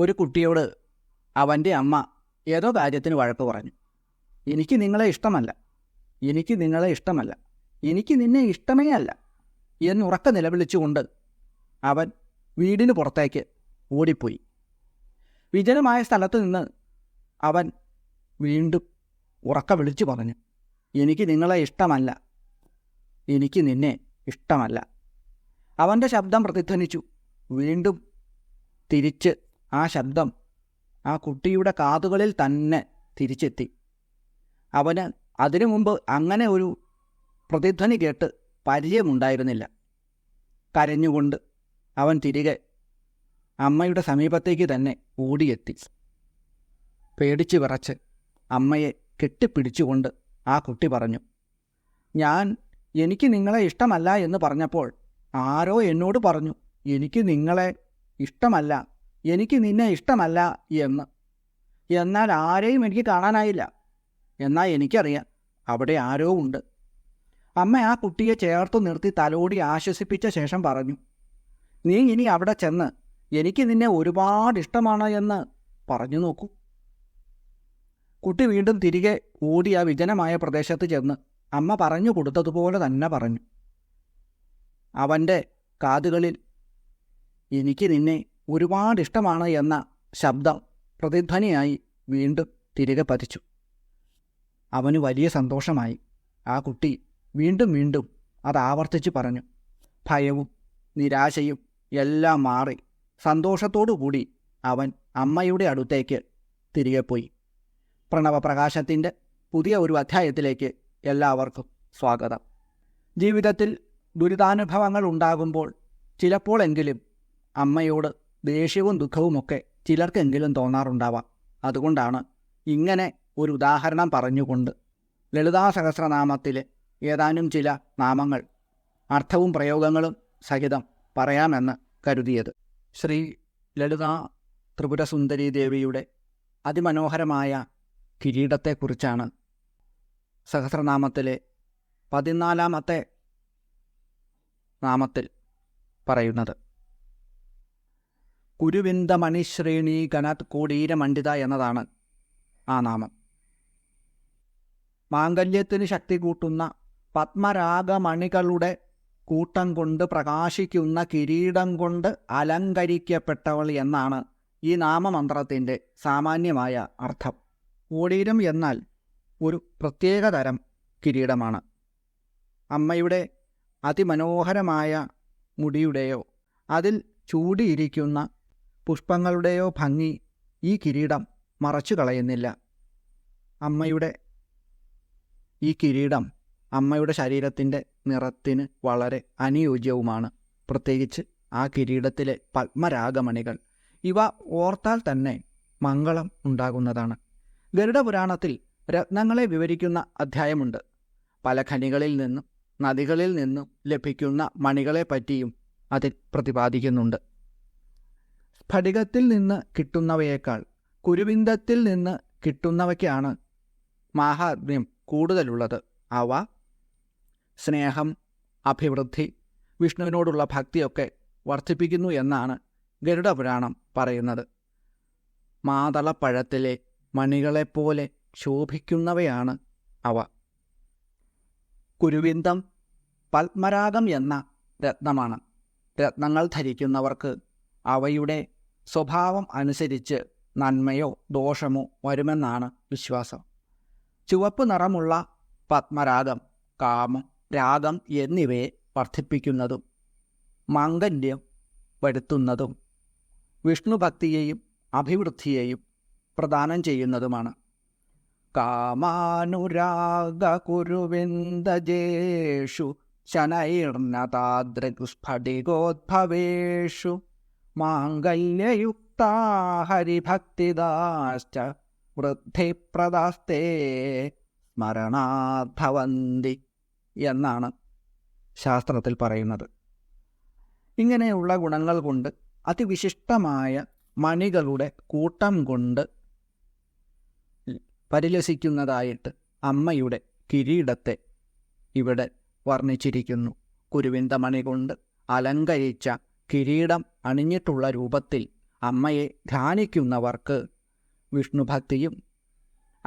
ഒരു കുട്ടിയോട് അവന്റെ അമ്മ ഏതോ കാര്യത്തിന് വഴക്ക് പറഞ്ഞു. എനിക്ക് നിങ്ങളെ ഇഷ്ടമല്ല. എനിക്ക് നിങ്ങളെ ഇഷ്ടമല്ല. എനിക്ക് നിന്നെ ഇഷ്ടമേ അല്ല എന്നുറക്ക നിലവിളിച്ചുകൊണ്ട് അവൻ വീടിന് പുറത്തേക്ക് ഓടിപ്പോയി. വിജനമായ സ്ഥലത്ത് നിന്ന് അവൻ വീണ്ടും ഉറക്ക വിളിച്ചു പറഞ്ഞു. എനിക്ക് നിങ്ങളെ ഇഷ്ടമല്ല. എനിക്ക് നിന്നെ ഇഷ്ടമല്ല. അവന്റെ ശബ്ദം പ്രതിധ്വനിച്ചു. വീണ്ടും തിരിച്ച് ആ ശബ്ദം ആ കുട്ടിയുടെ കാതുകളിൽ തന്നെ തിരിച്ചെത്തി. അവന് അതിനു മുമ്പ് അങ്ങനെ ഒരു പ്രതിധ്വനി കേട്ട് പരിചയമുണ്ടായിരുന്നില്ല. കരഞ്ഞുകൊണ്ട് അവൻ തിരികെ അമ്മയുടെ സമീപത്തേക്ക് തന്നെ ഓടിയെത്തി. പേടിച്ച് വിറച്ച് അമ്മയെ കെട്ടിപ്പിടിച്ചുകൊണ്ട് ആ കുട്ടി പറഞ്ഞു ഞാൻ എനിക്ക് നിങ്ങളെ ഇഷ്ടമല്ല എന്ന് പറഞ്ഞപ്പോൾ ആരോ എന്നോട് പറഞ്ഞു എനിക്ക് നിങ്ങളെ ഇഷ്ടമല്ല. എനിക്ക് നിന്നെ ഇഷ്ടമല്ല എന്ന്. എന്നാൽ ആരെയും എനിക്ക് കാണാനായില്ല. എന്നാൽ എനിക്കറിയാം അവിടെ ആരോ ഉണ്ട്. അമ്മ ആ കുട്ടിയെ ചേർത്ത് നിർത്തി തലോടി ആശ്വസിപ്പിച്ച ശേഷം പറഞ്ഞു നീ ഇനി അവിടെ ചെന്ന് എനിക്ക് നിന്നെ ഒരുപാട് ഇഷ്ടമാണ് എന്ന് പറഞ്ഞു നോക്കൂ. കുട്ടി വീണ്ടും തിരികെ ഓടി ആ വിജനമായ പ്രദേശത്ത് ചെന്ന് അമ്മ പറഞ്ഞു കൊടുത്തതുപോലെ തന്നെ പറഞ്ഞു അവന്റെ കാതുകളിൽ എനിക്ക് നിന്നെ ഒരുപാട് ഇഷ്ടമാണ് എന്ന ശബ്ദം പ്രതിധ്വനിയായി വീണ്ടും തിരികെ പതിച്ചു. അവന് വലിയ സന്തോഷമായി. ആ കുട്ടി വീണ്ടും വീണ്ടും അത് ആവർത്തിച്ച് പറഞ്ഞു. ഭയവും നിരാശയും എല്ലാം മാറി. സന്തോഷത്തോടുകൂടി അവൻ അമ്മയുടെ അടുത്തേക്ക് തിരികെ പോയി. പ്രണവപ്രകാശത്തിന്റെ പുതിയ ഒരു അധ്യായത്തിലേക്ക് എല്ലാവർക്കും സ്വാഗതം. ജീവിതത്തിൽ ദുരിതാനുഭവങ്ങൾ ഉണ്ടാകുമ്പോൾ ചിലപ്പോഴെങ്കിലും അമ്മയോട് ദേഷ്യവും ദുഃഖവുമൊക്കെ ചിലർക്കെങ്കിലും തോന്നാറുണ്ടാവാം. അതുകൊണ്ടാണ് ഇങ്ങനെ ഒരു ഉദാഹരണം പറഞ്ഞുകൊണ്ട് ലളിതാ സഹസ്രനാമത്തിലെ ഏതാനും ചില നാമങ്ങൾ അർത്ഥവും പ്രയോഗങ്ങളും സഹിതം പറയാമെന്ന് കരുതിയത്. ശ്രീ ലളിതാ ത്രിപുരസുന്ദരി ദേവിയുടെ അതിമനോഹരമായ കിരീടത്തെക്കുറിച്ചാണ് സഹസ്രനാമത്തിലെ പതിനാലാമത്തെ നാമത്തിൽ പറയുന്നത്. കുരുവിന്ദ മണിശ്രേണി കനത് കോടീരമണ്ഡിത എന്നതാണ് ആ നാമം. മാംഗല്യത്തിന് ശക്തി കൂട്ടുന്ന പത്മരാഗമണികളുടെ കൂട്ടം കൊണ്ട് പ്രകാശിക്കുന്ന കിരീടം കൊണ്ട് അലങ്കരിക്കപ്പെട്ടവൾ എന്നാണ് ഈ നാമമന്ത്രത്തിന്റെ സാമാന്യമായ അർത്ഥം. കൂടീരം എന്നാൽ ഒരു പ്രത്യേക തരം കിരീടമാണ്. അമ്മയുടെ അതിമനോഹരമായ മുടിയുടെയോ അതിൽ ചൂടിയിരിക്കുന്ന പുഷ്പങ്ങളുടെയോ ഭംഗി ഈ കിരീടം മറച്ചു കളയുന്നില്ല. അമ്മയുടെ ഈ കിരീടം അമ്മയുടെ ശരീരത്തിന്റെ നിറത്തിന് വളരെ അനുയോജ്യവുമാണ്. പ്രത്യേകിച്ച് ആ കിരീടത്തിലെ പത്മരാഗമണികൾ. ഇവ ഓർത്താൽ തന്നെ മംഗളം ഉണ്ടാകുന്നതാണ്. ഗരുഡപുരാണത്തിൽ രത്നങ്ങളെ വിവരിക്കുന്ന അധ്യായമുണ്ട്. പല ഖനികളിൽ നിന്നും നദികളിൽ നിന്നും ലഭിക്കുന്ന മണികളെപ്പറ്റിയും അതിൽ പ്രതിപാദിക്കുന്നുണ്ട്. സ്ഫടികത്തിൽ നിന്ന് കിട്ടുന്നവയേക്കാൾ കുരുവിന്ദത്തിൽ നിന്ന് കിട്ടുന്നവയ്ക്കാണ് മാഹാത്മ്യം കൂടുതലുള്ളത്. അവ സ്നേഹം അഭിവൃദ്ധി വിഷ്ണുവിനോടുള്ള ഭക്തിയൊക്കെ വർദ്ധിപ്പിക്കുന്നു എന്നാണ് ഗരുഡപുരാണം പറയുന്നത്. മാതളപ്പഴത്തിലെ മണികളെപ്പോലെ ശോഭിക്കുന്നവയാണ് അവ. കുരുവിന്ദം പത്മരാഗം എന്ന രത്നമാണ്. രത്നങ്ങൾ ധരിക്കുന്നവർക്ക് അവയുടെ സ്വഭാവം അനുസരിച്ച് നന്മയോ ദോഷമോ വരുമെന്നാണ് വിശ്വാസം. ചുവപ്പ് നിറമുള്ള പത്മരാഗം കാമം രാഗം എന്നിവയെ വർദ്ധിപ്പിക്കുന്നതും മാംഗല്യം വരുത്തുന്നതും വിഷ്ണുഭക്തിയെയും അഭിവൃദ്ധിയെയും പ്രദാനം ചെയ്യുന്നതുമാണ്. കാമാനുരാഗ കുരുവിന്ദജേഷു ശനൈർണതാദ്രസ്ഫടികോദ്ഭവേഷു മാംഗല്യയുക്താ ഹരിഭക്തിദാശ്ച വൃദ്ധിപ്രദാസ്തേ സ്മരണാഭവന്തി എന്നാണ് ശാസ്ത്രത്തിൽ പറയുന്നത്. ഇങ്ങനെയുള്ള ഗുണങ്ങൾ കൊണ്ട് അതിവിശിഷ്ടമായ മണികളുടെ കൂട്ടം കൊണ്ട് പരിലസിക്കുന്നതായിട്ട് അമ്മയുടെ കിരീടത്തെ ഇവിടെ വർണിച്ചിരിക്കുന്നു. കുരുവിന്ദമണി കൊണ്ട് അലങ്കരിച്ച കിരീടം അണിഞ്ഞിട്ടുള്ള രൂപത്തിൽ അമ്മയെ ധ്യാനിക്കുന്നവർക്ക് വിഷ്ണുഭക്തിയും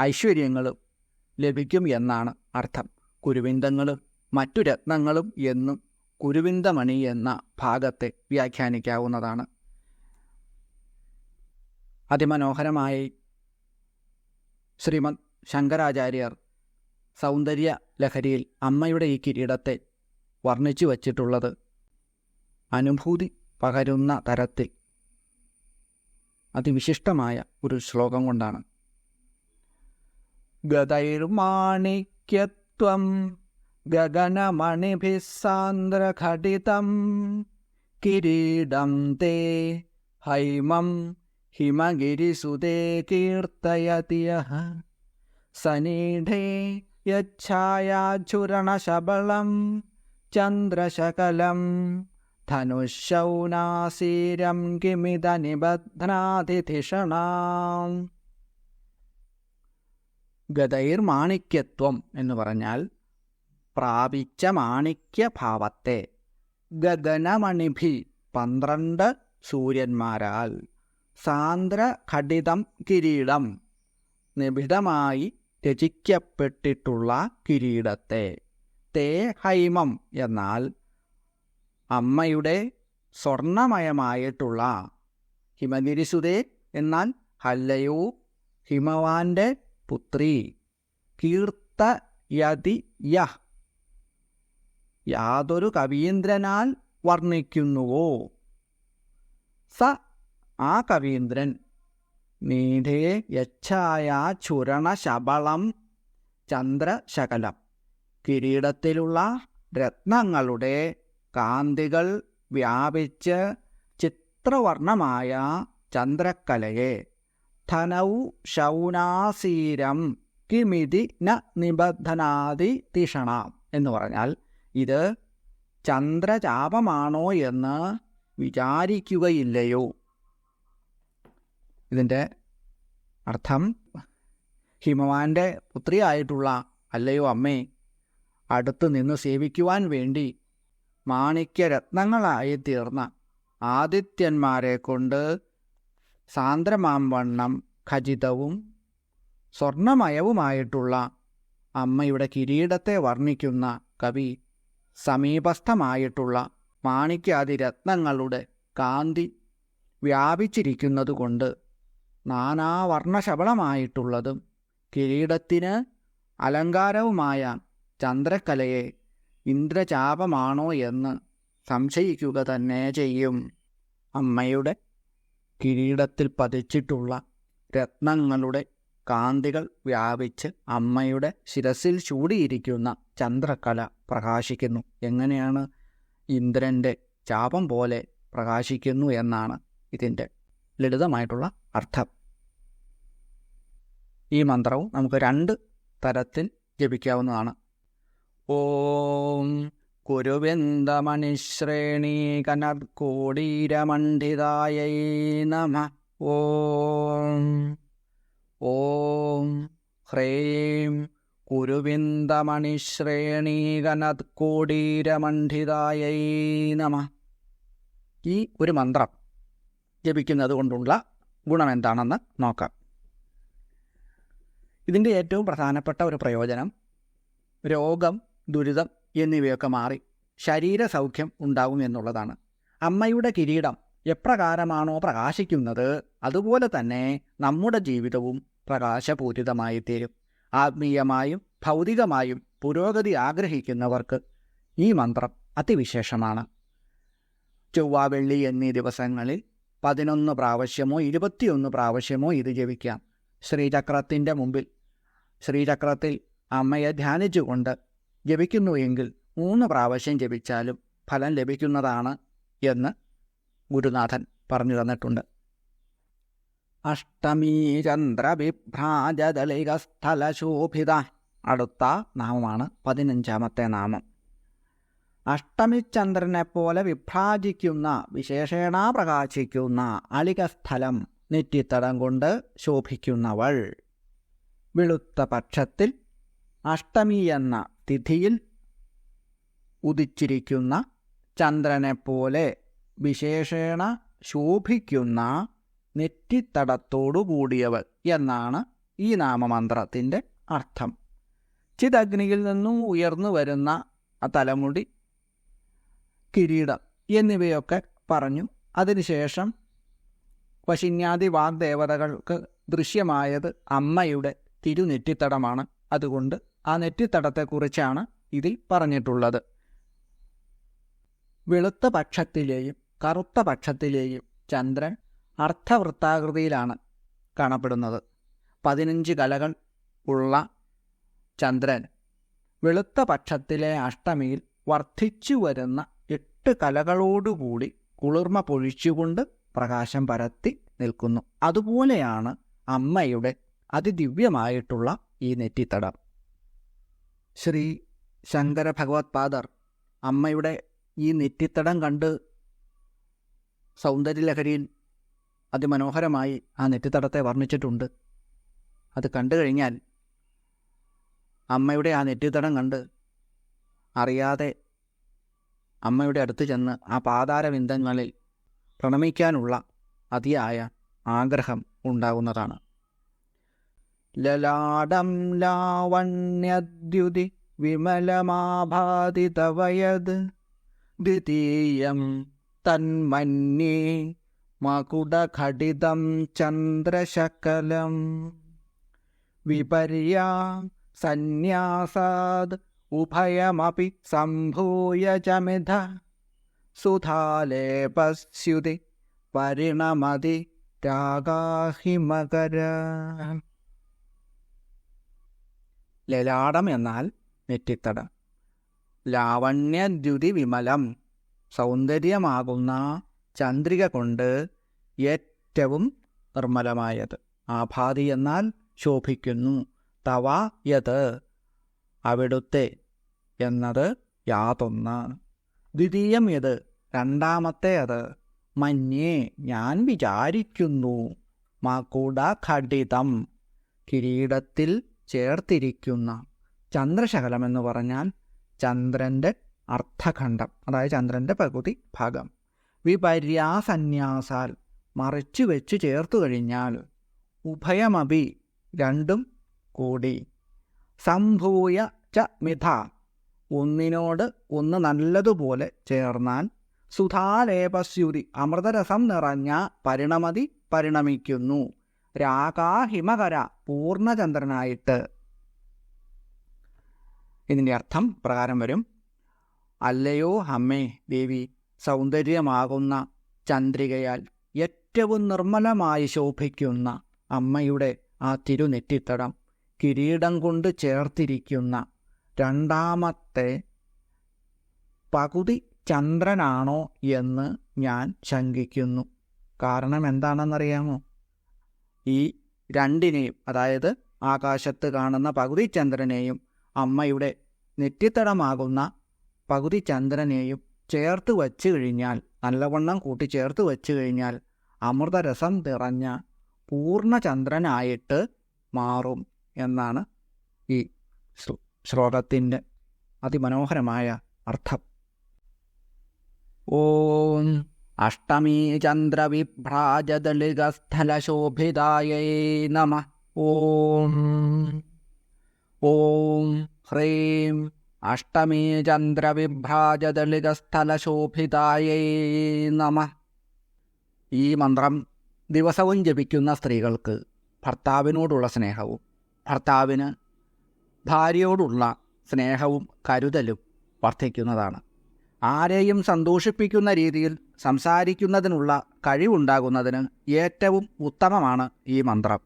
ഐശ്വര്യങ്ങളും ലഭിക്കും എന്നാണ് അർത്ഥം. കുരുവിന്ദങ്ങളും മറ്റു രത്നങ്ങളും എന്നും കുരുവിന്ദമണി എന്ന ഭാഗത്തെ വ്യാഖ്യാനിക്കാവുന്നതാണ്. അതിമനോഹരമായി ശ്രീമദ് ശങ്കരാചാര്യർ സൗന്ദര്യ ലഹരിയിൽ അമ്മയുടെ ഈ കിരീടത്തെ വർണിച്ചു വച്ചിട്ടുള്ളത് അനുഭൂതി പകരുന്ന തരത്തിൽ. അതിവിശിഷ്ടമായ ഒരു ശ്ലോകം കൊണ്ടാണ്. ഗതൈർമാണിക്യത്വം ഗഗനമണിഭിസാന്ദ്രഘടിതം കിരീടം തേ ഹൈമം ഹിമഗിരിസുതേ കീർത്തയതിയ സനീഢേ യച്ഛായാചുരണശബളം ചന്ദ്രശകലം ധനുശൗനാസീരം കിമിത നിബധ്നാതിധിഷണാം ഗതൈർ മാണിക്യത്വം എന്ന് പറഞ്ഞാൽ പ്രാപിച്ച മാണിക്യഭാവത്തെ ഗഗനമണിഭി പന്ത്രണ്ട് സൂര്യന്മാരാൽ സാന്ദ്ര ഘടിതം കിരീടം നിബിഡമായി രചിക്കപ്പെട്ടിട്ടുള്ള കിരീടത്തെ തേ ഹൈമം എന്നാൽ അമ്മയുടെ സ്വർണമയമായിട്ടുള്ള ഹിമഗിരിസുതേ എന്നാൽ ഹല്ലയോ ഹിമവാന്റെ പുത്രി. കീർത്തയതി യഹ് യാതൊരു കവീന്ദ്രനാൽ വർണിക്കുന്നുവോ? സ. ആ കവീന്ദ്രൻ. നീഢേ യച്ഛായ ചുരണശബളം ചന്ദ്രശകലം. കിരീടത്തിലുള്ള രത്നങ്ങളുടെ കാന്തികൾ വ്യാപിച്ച് ചിത്രവർണമായ ചന്ദ്രക്കലയെ. ധനൗ ശൗനാസീരം കിമിതി ന നിബന്ധനാതി തീഷണ എന്ന് പറഞ്ഞാൽ ഇത് ചന്ദ്രചാപമാണോ എന്ന് വിചാരിക്കുകയില്ലയോ. ഇതിന്റെ അർത്ഥം ഹിമവാന്റെ പുത്രിയായിട്ടുള്ള അല്ലയോ അമ്മേ അടുത്ത് നിന്ന് സേവിക്കുവാൻ വേണ്ടി മാണിക്യരത്നങ്ങളായി തീർന്ന ആദിത്യന്മാരെ കൊണ്ട് സാന്ദ്രമാംവണ്ണം ഖചിതവും സ്വർണമയവുമായിട്ടുള്ള അമ്മയുടെ കിരീടത്തെ വർണിക്കുന്ന കവി സമീപസ്ഥമായിട്ടുള്ള മാണിക്യാദി രത്നങ്ങളുടെ കാന്തി വ്യാപിച്ചിരിക്കുന്നതുകൊണ്ട് നാനാവർണശബളമായിട്ടുള്ളതും കിരീടത്തിന് അലങ്കാരവുമായ ചന്ദ്രക്കലയെ ഇന്ദ്രചാപമാണോ എന്ന് സംശയിക്കുക തന്നെ ചെയ്യും. അമ്മയുടെ കിരീടത്തിൽ പതിച്ചിട്ടുള്ള രത്നങ്ങളുടെ കാന്തികൾ വ്യാപിച്ച് അമ്മയുടെ ശിരസിൽ ചൂടിയിരിക്കുന്ന ചന്ദ്രകല പ്രകാശിക്കുന്നു. എങ്ങനെയാണ് ഇന്ദ്രന്റെ ചാപം പോലെ പ്രകാശിക്കുന്നു എന്നാണ് ഇതിന്റെ ലളിതമായിട്ടുള്ള അർത്ഥം. ഈ മന്ത്രവും നമുക്ക് രണ്ട് തരത്തിൽ ജപിക്കാവുന്നതാണ്. ഓം കുരുവിന്ദമണിശ്രേണീ കനർക്കോടീരമണ്ഡിതായൈ നമ. ഓം ഓം ഹ്രേം കുരുവിന്ദമണിശ്രേണീ കനർക്കോടീരമണ്ഡിതായൈ നമ. ഈ ഒരു മന്ത്രം ജപിക്കുന്നത് കൊണ്ടുള്ള ഗുണം എന്താണെന്ന് നോക്കാം. ഇതിന്റെ ഏറ്റവും പ്രധാനപ്പെട്ട ഒരു പ്രയോജനം രോഗം ദുരിതം എന്നിവയൊക്കെ മാറി ശരീരസൗഖ്യം ഉണ്ടാകും എന്നുള്ളതാണ്. അമ്മയുടെ കിരീടം എപ്രകാരമാണോ പ്രകാശിക്കുന്നത് അതുപോലെ തന്നെ നമ്മുടെ ജീവിതവും പ്രകാശപൂരിതമായി തീരും ആത്മീയമായും ഭൗതികമായും പുരോഗതി ആഗ്രഹിക്കുന്നവർക്ക് ഈ മന്ത്രം അതിവിശേഷമാണ്. ചൊവ്വ വെള്ളി എന്നീ ദിവസങ്ങളിൽ പതിനൊന്ന് പ്രാവശ്യമോ ഇരുപത്തിയൊന്ന് പ്രാവശ്യമോ ഇത് ജപിക്കാം. ശ്രീചക്രത്തിന്റെ മുമ്പിൽ. ശ്രീചക്രത്തിൽ അമ്മയെ ധ്യാനിച്ചുകൊണ്ട് ജപിക്കുന്നുവെങ്കിൽ മൂന്ന് പ്രാവശ്യം ജപിച്ചാലും ഫലം ലഭിക്കുന്നതാണ് എന്ന് ഗുരുനാഥൻ പറഞ്ഞു തന്നിട്ടുണ്ട്. അഷ്ടമീ ചന്ദ്രവിഭ്രാജദളികസ്ഥലശോഭിത അടുത്ത നാമമാണ് പതിനഞ്ചാമത്തെ നാമം. അഷ്ടമിചന്ദ്രനെ പോലെ വിഭ്രാജിക്കുന്ന വിശേഷേണ പ്രകാശിക്കുന്ന അളികസ്ഥലം നെറ്റിത്തടം കൊണ്ട് ശോഭിക്കുന്നവൾ. വെളുത്ത പക്ഷത്തിൽ അഷ്ടമി എന്ന തിഥിയിൽ ഉദിച്ചിരിക്കുന്ന ചന്ദ്രനെപ്പോലെ വിശേഷേണ ശോഭിക്കുന്ന നെറ്റിത്തടത്തോടുകൂടിയവൾ എന്നാണ് ഈ നാമമന്ത്രത്തിന്റെ അർത്ഥം. ചിതഗ്നിയിൽ നിന്നും ഉയർന്നു വരുന്ന തലമുടി കിരീടം എന്നിവയൊക്കെ പറഞ്ഞു. അതിനുശേഷം വശിന്യാദി വാഗ്ദേവതകൾക്ക് ദൃശ്യമായത് അമ്മയുടെ തിരുനെറ്റിത്തടമാണ്. അതുകൊണ്ട് ആ നെറ്റിത്തടത്തെക്കുറിച്ചാണ് ഇതിൽ പറഞ്ഞിട്ടുള്ളത്. വെളുത്ത പക്ഷത്തിലെയും കറുത്ത പക്ഷത്തിലെയും ചന്ദ്രൻ അർത്ഥവൃത്താകൃതിയിലാണ് കാണപ്പെടുന്നത്. പതിനഞ്ച് കലകൾ ഉള്ള ചന്ദ്രൻ വെളുത്ത പക്ഷത്തിലെ അഷ്ടമിയിൽ വർദ്ധിച്ചു വരുന്ന എട്ട് കലകളോടുകൂടി കുളിർമ പൊഴിച്ചുകൊണ്ട് പ്രകാശം പരത്തി നിൽക്കുന്നു. അതുപോലെയാണ് അമ്മയുടെ അതിദിവ്യമായിട്ടുള്ള ഈ നെറ്റിത്തടം. ശ്രീ ശങ്കര ഭഗവത് പാദർ അമ്മയുടെ ഈ നെറ്റിത്തടം കണ്ട് സൗന്ദര്യലഹരിയിൽ അതിമനോഹരമായി ആ നെറ്റിത്തടത്തെ വർണിച്ചിട്ടുണ്ട്. അത് കണ്ടു കഴിഞ്ഞാൽ അമ്മയുടെ ആ നെറ്റിത്തടം കണ്ട് അറിയാതെ അമ്മയുടെ അടുത്ത് ചെന്ന് ആ പാതാരവിന്ദങ്ങളിൽ പ്രണമിക്കാനുള്ള അതിയായ ആഗ്രഹം ഉണ്ടാകുന്നതാണ് ലലാടം ലാവണ്യദ്യുതി വിമലമാഭാതി തവയത് ദ്വിതീയം തന്മന്യേ മകുടഘടിതം ചന്ദ്രശകലം. വിപര്യാ സന്യാസാദ് ഉഭയമപി സംഭൂയ ചമിധ സുധാലേപസ്യുതി പരിണമതി രാഗാഹിമകര. ലലാടം എന്നാൽ നെറ്റിത്തടം. ലാവണ്യദ്യുതി വിമലം സൗന്ദര്യമാകുന്ന ചന്ദ്രിക കൊണ്ട് ഏറ്റവും നിർമ്മലമായത്. ആഭാതി എന്നാൽ ശോഭിക്കുന്നു. തവ യത് അവിടുത്തെ എന്നത് യാതൊന്ന് ദ്വിതീയം യത് രണ്ടാമത്തെ അത് മഞ്ഞേ ഞാൻ വിചാരിക്കുന്നു. മകുട ഘടിതം കിരീടത്തിൽ ചേർത്തിരിക്കുന്ന ചന്ദ്രശകലം എന്ന് പറഞ്ഞാൽ ചന്ദ്രന്റെ അർത്ഥഖണ്ഡം അതായത് ചന്ദ്രന്റെ പകുതി ഭാഗം. വിപര്യാസന്യാസാൽ മറിച്ചു വെച്ച് ചേർത്തു കഴിഞ്ഞാൽ ഉഭയമപി രണ്ടും കൂടി. സംഭൂയ ച മിഥ ഒന്നിനോട് ഒന്ന് നല്ലതുപോലെ ചേർന്നാൽ സുധാലേപസ്യുതി അമൃതരസം നിറഞ്ഞ പരിണമതി പരിണമിക്കുന്നു. രാഗാഹിമകര പൂർണചന്ദ്രനായിട്ട് ഇതിന്റെ അർത്ഥം പ്രകാരം വരും. അല്ലയോ അമ്മേ ദേവി സൗന്ദര്യമാകുന്ന ചന്ദ്രികയാൽ ഏറ്റവും നിർമ്മലമായി ശോഭിക്കുന്ന അമ്മയുടെ ആ തിരുനെറ്റിത്തടം കിരീടം കൊണ്ട് ചേർത്തിരിക്കുന്ന രണ്ടാമത്തെ പകുതി ചന്ദ്രനാണോ എന്ന് ഞാൻ ശങ്കിക്കുന്നു. കാരണം എന്താണെന്നറിയാമോ? ഈ രണ്ടിനെയും അതായത് ആകാശത്ത് കാണുന്ന പകുതി ചന്ദ്രനെയും അമ്മയുടെ നെറ്റിത്തടമാകുന്ന പകുതി ചന്ദ്രനെയും ചേർത്ത് വച്ചു കഴിഞ്ഞാൽ നല്ലവണ്ണം കൂട്ടി ചേർത്ത് വച്ചു കഴിഞ്ഞാൽ അമൃതരസം നിറഞ്ഞ പൂർണചന്ദ്രനായിട്ട് മാറും എന്നാണ് ഈ ശ്ലോകത്തിന്റെ അതിമനോഹരമായ അർത്ഥം. ഓം അഷ്ടമീ ചന്ദ്രവിഭ്രാജദളികസ്ഥലശോഭിതായൈ നമ. ഓം. ഓം ഹ്രീം അഷ്ടമീ ചന്ദ്രവിഭ്രാജദളികസ്ഥലശോഭിതായൈ നമ. ഈ മന്ത്രം ദിവസവും ജപിക്കുന്ന സ്ത്രീകൾക്ക് ഭർത്താവിനോടുള്ള സ്നേഹവും ഭർത്താവിന് ഭാര്യയോടുള്ള സ്നേഹവും കരുതലും വർദ്ധിക്കുന്നതാണ്. ആരെയും സന്തോഷിപ്പിക്കുന്ന രീതിയിൽ സംസാരിക്കുന്നതിനുള്ള കഴിവുണ്ടാകുന്നതിന് ഏറ്റവും ഉത്തമമാണ് ഈ മന്ത്രം.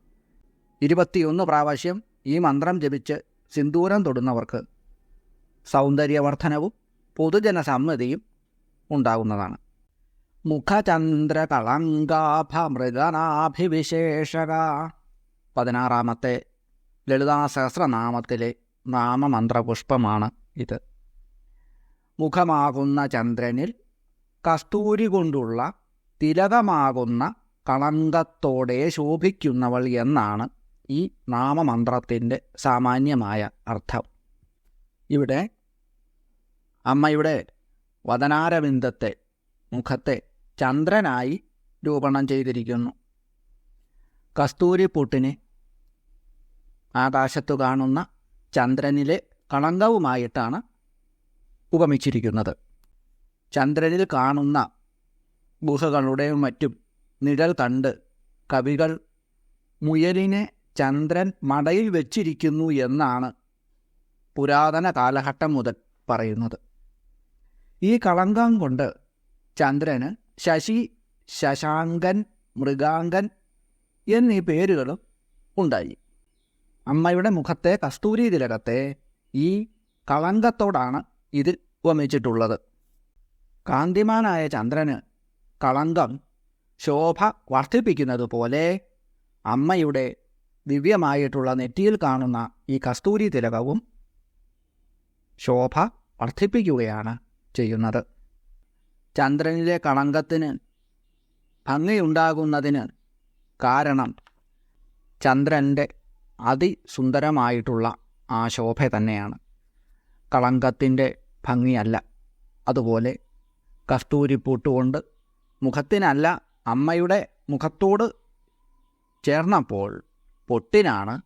ഇരുപത്തിയൊന്ന് പ്രാവശ്യം ഈ മന്ത്രം ജപിച്ച് സിന്ദൂരം തൊടുന്നവർക്ക് സൗന്ദര്യവർദ്ധനവും പൊതുജനസമ്മതിയും ഉണ്ടാകുന്നതാണ്. മുഖചന്ദ്രകളങ്കാഭമൃതനാഭിവിശേഷക പതിനാറാമത്തെ ലളിതാ സഹസ്രനാമത്തിലെ നാമമന്ത്രപുഷ്പമാണ് ഇത്. മുഖമാകുന്ന ചന്ദ്രനിൽ കസ്തൂരി കൊണ്ടുള്ള തിലകമാകുന്ന കളങ്കത്തോടെ ശോഭിക്കുന്നവൾ എന്നാണ് ഈ നാമമന്ത്രത്തിന്റെ സാമാന്യമായ അർത്ഥം. ഇവിടെ അമ്മയുടെ വദനാരവിന്ദത്തെ മുഖത്തെ ചന്ദ്രനായി രൂപണം ചെയ്തിരിക്കുന്നു. കസ്തൂരിപ്പൂട്ടിനെ ആകാശത്തു കാണുന്ന ചന്ദ്രനിലെ കളങ്കവുമായിട്ടാണ് ഉപമിച്ചിരിക്കുന്നത്. ചന്ദ്രനിൽ കാണുന്ന ഗുഹകളുടെയും മറ്റും നിഴൽ കണ്ട് കവികൾ മുയലിനെ ചന്ദ്രൻ മടയിൽ വെച്ചിരിക്കുന്നു എന്നാണ് പുരാതന കാലഘട്ടം മുതൽ പറയുന്നത്. ഈ കളങ്കം കൊണ്ട് ചന്ദ്രന് ശശി ശശാങ്കൻ മൃഗാങ്കൻ എന്നീ പേരുകളും ഉണ്ടായി. അമ്മയുടെ മുഖത്തെ കസ്തൂരി തിലകത്തെ ഈ കളങ്കത്തോടാണ് ഇതിൽ ഉപമിച്ചിട്ടുള്ളത് കാന്തിമാനായ ചന്ദ്രന് കളങ്കം ശോഭ വർദ്ധിപ്പിക്കുന്നത് പോലെ അമ്മയുടെ ദിവ്യമായിട്ടുള്ള നെറ്റിയിൽ കാണുന്ന ഈ കസ്തൂരി തിലകവും ശോഭ വർദ്ധിപ്പിക്കുകയാണ് ചെയ്യുന്നത്. ചന്ദ്രനിലെ കളങ്കത്തിന് ഭംഗിയുണ്ടാകുന്നതിന് കാരണം ചന്ദ്രന്റെ അതിസുന്ദരമായിട്ടുള്ള ആ ശോഭ തന്നെയാണ്. കളങ്കത്തിന്റെ ഭംഗിയല്ല. അതുപോലെ കസ്തൂരിപ്പൂട്ടുകൊണ്ട് മുഖത്തിനല്ല അമ്മയുടെ മുഖത്തോട് ചേർന്നപ്പോൾ പൊട്ടിനാണ്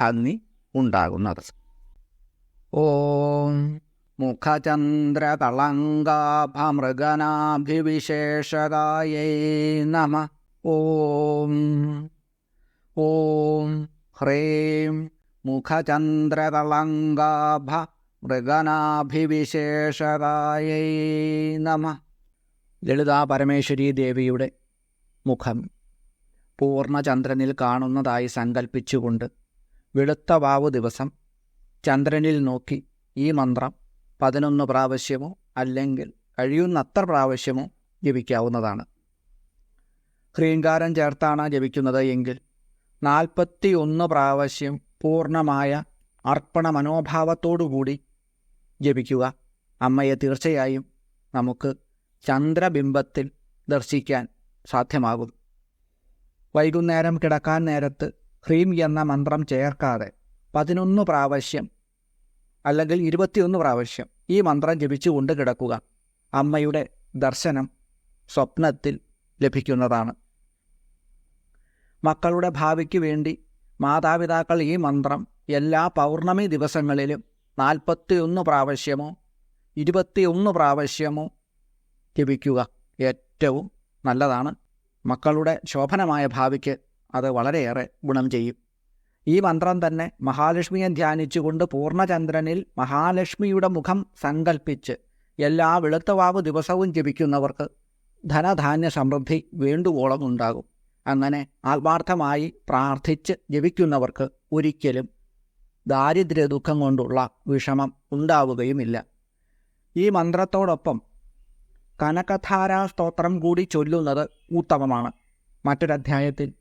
ഭംഗി ഉണ്ടാകുന്നത്. ഓം മുഖചന്ദ്രകളങ്കാഭമൃഗനാഭിവിശേഷകായൈ നമ. ഓം ഓം ഹ്രീം മുഖചന്ദ്രകളങ്കാഭ മൃഗനാഭിവിശേഷകായൈ നമ. ലളിതാ പരമേശ്വരി ദേവിയുടെ മുഖം പൂർണചന്ദ്രനിൽ കാണുന്നതായി സങ്കൽപ്പിച്ചുകൊണ്ട് വെളുത്ത വാവു ദിവസം ചന്ദ്രനിൽ നോക്കി ഈ മന്ത്രം പതിനൊന്ന് പ്രാവശ്യമോ അല്ലെങ്കിൽ കഴിയുന്നത്ര പ്രാവശ്യമോ ജപിക്കാവുന്നതാണ്. ഹ്രീങ്കാരം ചേർത്താണ് ജപിക്കുന്നത് എങ്കിൽ നാൽപ്പത്തി ഒന്ന് പ്രാവശ്യം പൂർണമായ അർപ്പണ മനോഭാവത്തോടുകൂടി ജപിക്കുക. അമ്മയെ തീർച്ചയായും നമുക്ക് ചന്ദ്രബിംബത്തിൽ ദർശിക്കാൻ സാധ്യമാകും. വൈകുന്നേരം കിടക്കാൻ നേരത്ത് ഹ്രീം എന്ന മന്ത്രം ചേർക്കാതെ പതിനൊന്ന് പ്രാവശ്യം അല്ലെങ്കിൽ ഇരുപത്തിയൊന്ന് പ്രാവശ്യം ഈ മന്ത്രം ജപിച്ചുകൊണ്ട് കിടക്കുക അമ്മയുടെ ദർശനം സ്വപ്നത്തിൽ ലഭിക്കുന്നതാണ്. മക്കളുടെ ഭാവിക്ക് വേണ്ടി മാതാപിതാക്കൾ ഈ മന്ത്രം എല്ലാ പൗർണമി ദിവസങ്ങളിലും നാൽപ്പത്തിയൊന്ന് പ്രാവശ്യമോ ഇരുപത്തിയൊന്ന് പ്രാവശ്യമോ ജപിക്കുക ഏറ്റവും നല്ലതാണ്. മക്കളുടെ ശോഭനമായ ഭാവിക്ക് അത് വളരെയേറെ ഗുണം ചെയ്യും. ഈ മന്ത്രം തന്നെ മഹാലക്ഷ്മിയെ ധ്യാനിച്ചുകൊണ്ട് പൂർണചന്ദ്രനിൽ മഹാലക്ഷ്മിയുടെ മുഖം സങ്കൽപ്പിച്ച് എല്ലാ വെളുത്തവാവ് ദിവസവും ജപിക്കുന്നവർക്ക് ധനധാന്യ സമൃദ്ധി വേണ്ടുവോളം ഉണ്ടാകും. അങ്ങനെ ആത്മാർത്ഥമായി പ്രാർത്ഥിച്ച് ജപിക്കുന്നവർക്ക് ഒരിക്കലും ദാരിദ്ര്യ ദുഃഖം കൊണ്ടുള്ള വിഷമം ഉണ്ടാവുകയുമില്ല. ഈ മന്ത്രത്തോടൊപ്പം കനകധാരാ സ്തോത്രം കൂടി ചൊല്ലുന്നത് ഉത്തമമാണ്. മറ്റൊരധ്യായത്തിൽ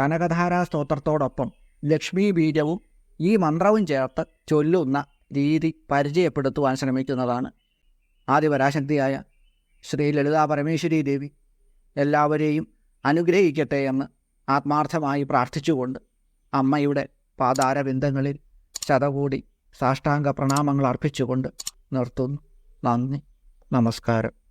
കനകധാരാ സ്തോത്രത്തോടൊപ്പം ലക്ഷ്മി ബീജവും ഈ മന്ത്രവും ചേർത്ത് ചൊല്ലുന്ന രീതി പരിചയപ്പെടുത്തുവാൻ ശ്രമിക്കുന്നതാണ്. ആദിപരാശക്തിയായ ശ്രീ ലളിതാ പരമേശ്വരി ദേവി എല്ലാവരെയും അനുഗ്രഹിക്കട്ടെ എന്ന് ആത്മാർത്ഥമായി പ്രാർത്ഥിച്ചുകൊണ്ട് അമ്മയുടെ പാതാരബിന്ദങ്ങളിൽ ശതകൂടി സാഷ്ടാംഗ പ്രണാമങ്ങൾ അർപ്പിച്ചുകൊണ്ട് നിർത്തുന്നു. നന്ദി. നമസ്കാരം.